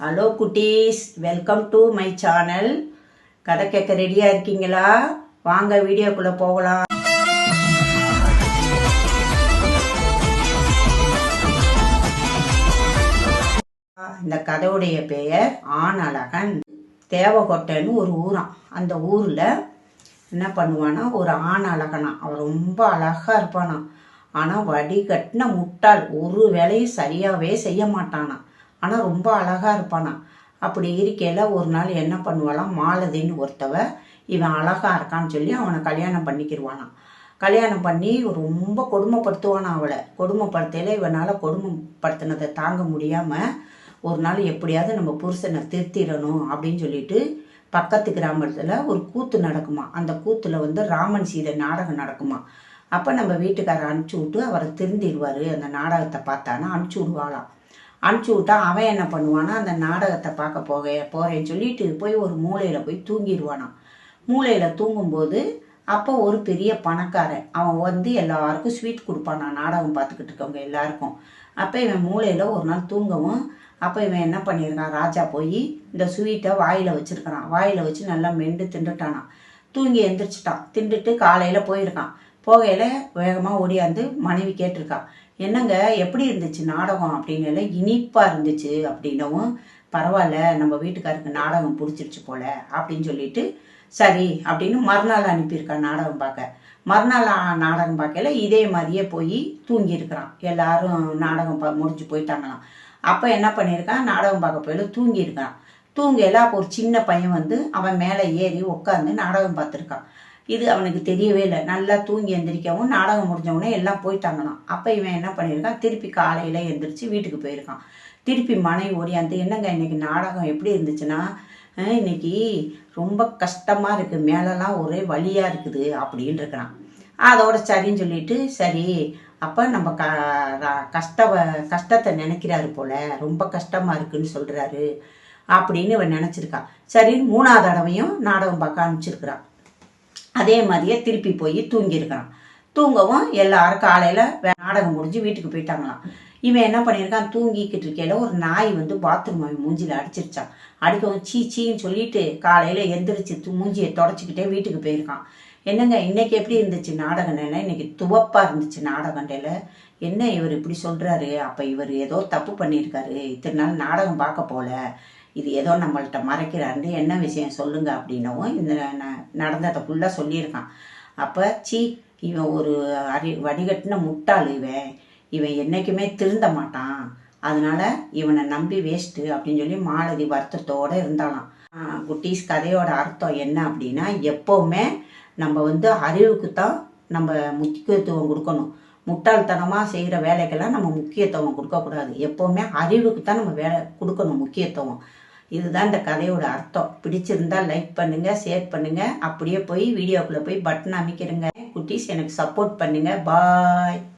Hello குட்டீஸ். Welcome to my channel கதை கேட்க ரெடியாக இருக்கீங்களா? வாங்க வீடியோக்குள்ளே போகலாம். இந்த கதையுடைய பெயர் ஆணழகன். தேவகோட்டைன்னு ஒரு ஊரான் அந்த ஊரில் என்ன பண்ணுவானா ஒரு ஆண் அழகனா அவன் ரொம்ப அழகாக இருப்பானா. ஆனால் வடிகட்டின முட்டாள். ஒரு வேலையும் சரியாகவே செய்ய மாட்டானா. ஆனால் ரொம்ப அழகாக இருப்பானா. அப்படி இருக்கையில் ஒரு நாள் என்ன பண்ணுவாளாம் மாலதின்னு ஒருத்தவ இவன் அழகாக இருக்கான்னு சொல்லி அவனை கல்யாணம் பண்ணிக்கிடுவானாம் கல்யாணம் பண்ணி ரொம்ப கொடுமைப்படுத்துவானா அவளை. கொடுமைப்படுத்தையில் இவனால் கொடுமைப்படுத்தினதை தாங்க முடியாமல் ஒரு நாள் எப்படியாவது நம்ம புருஷனை திருத்திடணும் அப்படின்னு சொல்லிட்டு பக்கத்து கிராமத்தில் ஒரு கூத்து நடக்குமா. அந்த கூத்தில் வந்து ராமன் சீதை நாடகம் நடக்குமா. அப்போ நம்ம வீட்டுக்காரர் அனுப்பிச்சி விட்டு அவரை திருந்திடுவார். அந்த நாடகத்தை பார்த்தானா அனுப்பிச்சி விடுவாளாம். அனுப்பிச்சி விட்டா அவன் என்ன பண்ணுவானா அந்த நாடகத்தை பார்க்க போக போகிறேன்னு சொல்லிட்டு போய் ஒரு மூலையில் போய் தூங்கிடுவானான் மூலையில் தூங்கும்போது அப்போ ஒரு பெரிய பணக்காரன் அவன் வந்து எல்லாருக்கும் ஸ்வீட் கொடுப்பான். நான் நாடகம் பார்த்துக்கிட்டு இருக்கவங்க எல்லாருக்கும். அப்போ இவன் மூலையில் ஒரு நாள் தூங்கவும் அப்போ இவன் என்ன பண்ணியிருக்கான் ராஜா போய் இந்த ஸ்வீட்டை வாயில் வச்சுருக்கிறான். வாயில் வச்சு நல்லா மெண்டு திண்டுட்டானான் தூங்கி எந்திரிச்சிட்டான். திண்டுட்டு காலையில் போயிருக்கான். போகையில் வேகமாக ஓடியாந்து மனைவி கேட்டிருக்கான் என்னங்க எப்படி இருந்துச்சு நாடகம்? அப்படின்னு இனிப்பாக இருந்துச்சு அப்படின்னவும் பரவாயில்ல நம்ம வீட்டுக்காருக்கு நாடகம் பிடிச்சிருச்சு போல அப்படின்னு சொல்லிட்டு சரி அப்படின்னு மறுநாள் அனுப்பியிருக்கான் நாடகம் பார்க்க. மறுநாள் நாடகம் பார்க்கல இதே மாதிரியே போய் தூங்கியிருக்கிறான். எல்லாரும் நாடகம் பா முடிஞ்சு போயிட்டாங்களாம் அப்போ என்ன பண்ணியிருக்கான் நாடகம் பார்க்க போயில தூங்கியிருக்கான் தூங்கையில் அப்போ ஒரு சின்ன பையன் வந்து அவன் மேலே ஏறி உட்காந்து நாடகம் பார்த்துருக்கான் இது அவனுக்கு தெரியவே இல்லை. நல்லா தூங்கி எந்திரிக்கவும் நாடகம் முடிஞ்சவொடனே எல்லாம் போயிட்டாங்களாம். அப்போ இவன் என்ன பண்ணியிருக்கான்? திருப்பி காலையில் எந்திரிச்சு வீட்டுக்கு போயிருக்கான். திருப்பி மனைவி ஓடியாந்து என்னங்க இன்னைக்கு நாடகம் எப்படி இருந்துச்சுன்னா இன்னைக்கு ரொம்ப கஷ்டமாக இருக்குது மேலெல்லாம் ஒரே வழியாக இருக்குது அப்படின்னு இருக்கிறான். அதோட சரின்னு சொல்லிட்டு சரி அப்போ நம்ம க கஷ்ட கஷ்டத்தை நினைக்கிறாரு போல ரொம்ப கஷ்டமாக இருக்குன்னு சொல்கிறாரு அப்படின்னு இவன் நினச்சிருக்கான். சரி மூணாவது தடவையும் நாடகம் பார்க்க அனுப்பிச்சிருக்கிறான் அதே மாதிரியே திருப்பி போய் தூங்கியிருக்கிறான். தூங்கவும் எல்லாரும் காலையில் நாடகம் முடிஞ்சு வீட்டுக்கு போயிட்டாங்களாம். இவன் என்ன பண்ணியிருக்கான்? தூங்கிக்கிட்டு இருக்கையில ஒரு நாய் வந்து பாத்ரூம் அவன் மூஞ்சியில் அடிச்சிருச்சான் அடிக்கவும் சீ சீன்னு சொல்லிட்டு காலையில் எந்திரிச்சு மூஞ்சியை தொடச்சிக்கிட்டே வீட்டுக்கு போயிருக்கான். என்னங்க இன்னைக்கு எப்படி இருந்துச்சு நாடகம் இன்னைக்கு துவப்பா இருந்துச்சு நாடகண்டையில் என்ன இவர் இப்படி சொல்றாரு? அப்ப இவர் ஏதோ தப்பு பண்ணியிருக்காரு. இத்தனை நாள் நாடகம் பார்க்க போல. இது ஏதோ நம்மள்கிட்ட மறைக்கிறாரு என்ன விஷயம் சொல்லுங்க அப்படின்னவும் இந்த நடந்ததை ஃபுல்லாக சொல்லியிருக்கான். அப்போ சி இவன் ஒரு அறி வடிகட்டின முட்டாள் இவன். இவன் என்றைக்குமே திருந்த மாட்டான். அதனால இவனை நம்பி வேஸ்ட்டு அப்படின்னு சொல்லி மாலதி வருத்தத்தோடு இருந்தாலாம் குட்டீஸ் கதையோட அர்த்தம் என்ன அப்படின்னா எப்போவுமே நம்ம வந்து அறிவுக்கு தான் நம்ம முக்கியத்துவம் கொடுக்கணும். முட்டாள்தனமாக செய்கிற வேலைக்கெல்லாம் நம்ம முக்கியத்துவம் கொடுக்கக்கூடாது. எப்போவுமே அறிவுக்கு தான் நம்ம வேலை கொடுக்கணும் முக்கியத்துவம். இதுதான் இந்த கதையோட அர்த்தம். பிடிச்சிருந்தா லைக் பண்ணுங்கள் ஷேர் பண்ணுங்கள் அப்படியே போய் வீடியோக்குள்ளே போய் பட்டன் அமைக்கிறங்க. குட்டீஸ் எனக்கு சப்போர்ட் பண்ணுங்கள் பாய்